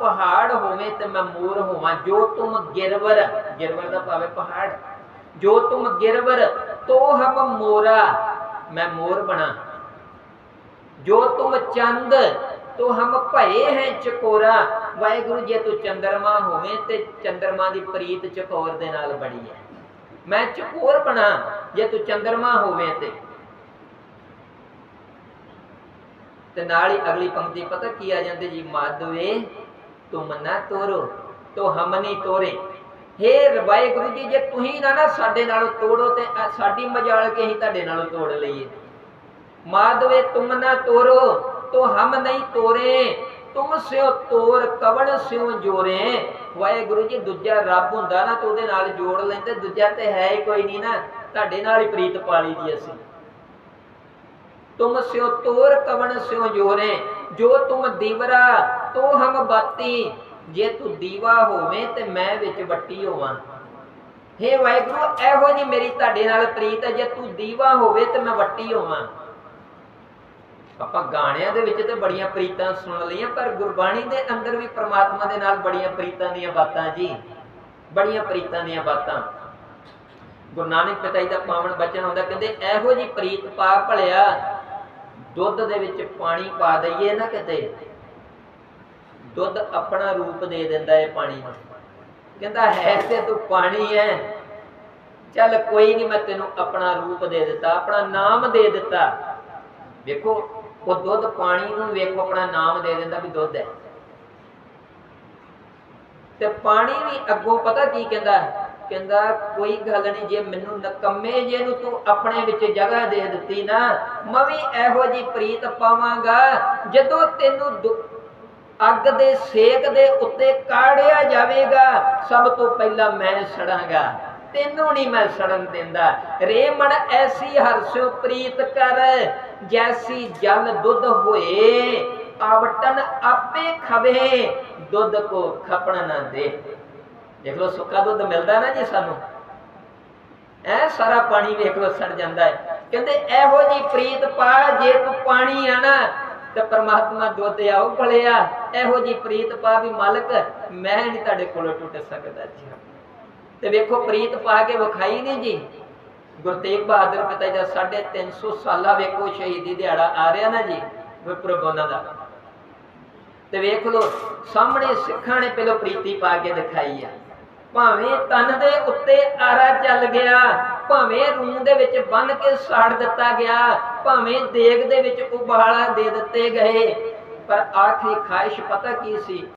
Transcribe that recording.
ਪਹਾੜ ਹੋਵੇ ਤੇ ਮੈਂ ਮੋਰ ਹੋਵਾਂ। ਜੋ ਤੁਮ ਗਿਰਵਰ ਗਿਰਵਰ ਦਾ ਭਾਵੇਂ ਪਹਾੜ। ਜੋ ਤੁਮ ਗਿਰਵਰ ਤੋ ਹਮ ਮੋਰਾ, ਮੈਂ ਮੋਰ ਬਣਾ। ਜੋ ਤੁਮ ਚੰਦ ਤੋ ਹਮ ਭਏ ਹੈ ਚਕੋਰਾ। ਵਾਹਿਗੁਰੂ ਜੇ ਤੂੰ ਚੰਦਰਮਾ ਹੋਵੇਂ ਤੇ ਚੰਦਰਮਾ ਦੀ ਪ੍ਰੀਤ ਚਕੋਰ ਦੇ ਨਾਲ ਬੜੀ ਹੈ। ਮੈਂ ਚਕੋਰ ਬਣਾ, ਜੇ ਤੂੰ ਚੰਦਰਮਾ ਹੋਵੇਂ ਤੇ। ਤੇ ਨਾਲ ਹੀ ਅਗਲੀ ਪੰਕਤੀ ਪਤਾ ਕੀ ਆ ਜਾਂਦੀ ਜੀ? ਮਾਧਵੇ ਤੁਮ ਨਾ ਤੋਰੋ ਤੋ ਹਮ ਨਹੀਂ ਤੋਰੇ ਹੇ ਵਾਹਿਗੁਰੂ ਜੀ ਜੇ ਤੁਸੀਂ ਨਾ ਨਾ ਸਾਡੇ ਨਾਲੋਂ ਤੋੜੋ ਤੇ ਸਾਡੀ ਮਜਾਲ ਕੇ ਅਸੀਂ ਤੁਹਾਡੇ ਨਾਲੋਂ ਤੋੜ ਲਈਏ ਮਾਧਵੇ ਤੁਮ ਨਾ ਤੋਰੋ ਤੋ ਹਮ ਨਹੀਂ ਤੋਰੇ ਤੁਮ ਸਿਓ ਤੋਰ ਕਵਣ ਸਿਓ ਜੋਰੇ ਵਾਹਿਗੁਰੂ ਜੀ ਦੂਜਾ ਰੱਬ ਹੁੰਦਾ ਨਾ ਤੇ ਉਹਦੇ ਨਾਲ ਜੋੜ ਲੈਂਦੇ ਦੂਜਾ ਤੇ ਹੈ ਹੀ ਕੋਈ ਨਹੀਂ ਨਾ ਤੁਹਾਡੇ ਨਾਲ ਹੀ ਪ੍ਰੀਤ ਪਾਲੀ ਦੀ ਅਸੀਂ ਤੁਮ ਸਿਓ ਤੋਰ ਕਵਣ ਸਿਓ ਜੋਰੇ ਜੋ ਤੁਮ ਦੀਵਰਾ ਤੂੰ ਹਮ ਬਾਤੀ, ਜੇ ਤੂੰ ਦੀਵਾ ਹੋਵੇਂ ਤੇ ਮੈਂ ਵਿੱਚ ਵੱਟੀ ਹੋਵਾਂ। ਹੇ ਵਾਹਿਗੁਰੂ, ਇਹੋ ਜੀ ਮੇਰੀ ਤੁਹਾਡੇ ਨਾਲ ਪ੍ਰੀਤ ਹੈ, ਜੇ ਤੂੰ ਦੀਵਾ ਹੋਵੇ ਤੇ ਮੈਂ ਵੱਟੀ ਹੋਵਾਂ। ਆਪਾਂ ਗਾਣਿਆਂ ਦੇ ਵਿੱਚ ਤੇ ਬੜੀਆਂ ਪ੍ਰੀਤਾਂ ਸੁਣ ਲਈਆਂ, ਪਰ ਗੁਰਬਾਣੀ ਦੇ ਅੰਦਰ ਵੀ ਪ੍ਰਮਾਤਮਾ ਦੇ ਨਾਲ ਬੜੀਆਂ ਪ੍ਰੀਤਾਂ ਦੀਆਂ ਬਾਤਾਂ ਜੀ। ਬੜੀਆਂ ਪ੍ਰੀਤਾਂ ਦੀਆਂ ਬਾਤਾਂ। ਗੁਰੂ ਨਾਨਕ ਪਿਤਾ ਜੀ ਦਾ ਪਾਵਨ ਬਚਨ ਆਉਂਦਾ, ਕਹਿੰਦੇ ਇਹੋ ਜੀ ਪ੍ਰੀਤ ਪਾ ਭਲਿਆ, ਦੁੱਧ ਦੇ ਵਿੱਚ ਪਾਣੀ ਪਾ ਦਈਏ ਨਾ ਕਿਤੇ। ਦੁੱਧ ਆਪਣਾ ਰੂਪ ਦੇ ਦਿੰਦਾ ਹੈ ਪਾਣੀ ਨੂੰ। ਕਹਿੰਦਾ, ਹੈ ਤੇ ਤੂੰ ਪਾਣੀ ਹੈ ਚੱਲ ਕੋਈ ਨਹੀਂ ਮੈਂ ਤੈਨੂੰ ਆਪਣਾ ਰੂਪ ਦੇ ਦਿੱਤਾ, ਆਪਣਾ ਨਾਮ ਦੇ ਦਿੱਤਾ। ਵੇਖੋ, ਉਹ ਦੁੱਧ ਪਾਣੀ ਨੂੰ ਵੇਖੋ, ਆਪਣਾ ਨਾਮ ਦੇ ਦਿੰਦਾ ਵੀ ਦੁੱਧ ਹੈ ਤੇ ਪਾਣੀ ਵੀ ਅੱਗੋਂ ਪਤਾ ਕੀ ਕਹਿੰਦਾ? ਕਹਿੰਦਾ, ਕੋਈ ਗੱਲ ਨਹੀਂ ਜੇ ਮੈਨੂੰ ਨਕੰਮੇ ਜੇ ਨੂੰ ਤੂੰ ਆਪਣੇ ਵਿੱਚ ਜਗ੍ਹਾ ਦੇ ਦਿੱਤੀ ਨਾ, ਮੈਂ ਵੀ ਇਹੋ ਜੀ ਪ੍ਰੀਤ ਪਾਵਾਂਗਾ, ਜਦੋਂ ਤੈਨੂੰ ਦੁ- ਅੱਗ ਦੇ ਸੇਕ ਦੇ ਉੱਤੇ ਕਾੜਿਆ ਜਾਵੇਗਾ। ਸਭ ਤੋਂ ਪਹਿਲਾਂ ਮੈਂ ਸੜਾਂਗਾ। ਤੈਨੂੰ ਨਹੀਂ ਮੈਂ ਸੜਨ ਦਿੰਦਾ। ਰੇ ਐਸੀ ਹਰਸਿਓ, ਪ੍ਰੀਤ ਕਰ। ਜੈਸੀ ਜਲ ਦੁੱਧ ਹੋਏ, ਆਵਟਨ ਆਪੇ ਖਵੇ। ਦੁੱਧ ਕੋ ਖਪਣ ਨਾ ਦੇ। ਦੇਖ ਲਓ, ਸੁੱਕਾ ਦੁੱਧ ਮਿਲਦਾ ਨਾ ਜੀ ਸਾਨੂੰ। ਐ ਸਾਰਾ ਪਾਣੀ ਵੇਖ ਲਓ, ਸੜ ਜਾਂਦਾ ਹੈ। ਕਹਿੰਦੇ, ਇਹੋ ਜੀ ਪ੍ਰੀਤ ਪਾ, ਜੇ ਤੂੰ ਪਾਣੀ ਆ ਨਾ ਤੇ ਪ੍ਰਮਾਤਮਾ ਦੁੱਧ ਆਉ ਭਲਿਆ ਇਹੋ ਜੀ ਪ੍ਰੀਤ ਪਾ ਵੀ ਮਾਲਕ, ਮੈਂ ਨਹੀਂ ਤੁਹਾਡੇ ਕੋਲੋਂ ਟੁੱਟ ਸਕਦਾ ਜੀ। ਤੇ ਵੇਖੋ, ਪ੍ਰੀਤ ਪਾ ਕੇ ਵਿਖਾਈ ਨਹੀਂ ਜੀ। ਗੁਰੂ ਤੇਗ ਬਹਾਦਰ ਪਿਤਾ ਜੀ ਦਾ 350 ਸਾਲਾ ਵੇਖੋ, ਸ਼ਹੀਦੀ ਦਿਹਾੜਾ ਆ ਰਿਹਾ ਨਾ ਜੀ, ਗੁਰਪੁਰਬ ਉਹਨਾਂ ਦਾ। ਤੇ ਵੇਖ ਲੋ ਸਾਹਮਣੇ ਸਿੱਖਾਂ ਨੇ ਪਹਿਲਾਂ ਪ੍ਰੀਤੀ ਪਾ ਕੇ ਦਿਖਾਈ ਆ। ਭਾਵੇਂ ਤਨ ਦੇ ਉੱਤੇ ਆਰਾ ਚੱਲ ਗਿਆ, ਭਾਵੇਂ ਰੂਹ ਦੇ ਵਿੱਚ ਬੰਨ ਕੇ ਸਾੜ ਦਿੱਤਾ ਗਿਆ, ਭਾਵੇਂ ਦੇਗ ਦੇ ਵਿੱਚ ਉਬਾਲਾ ਦੇ ਦਿੱਤੇ ਗਏ। ਪਰ ਆਖਰੀ ਖਾਹਿਸ਼ ਪਤਾ ਕੀ ਸੀ?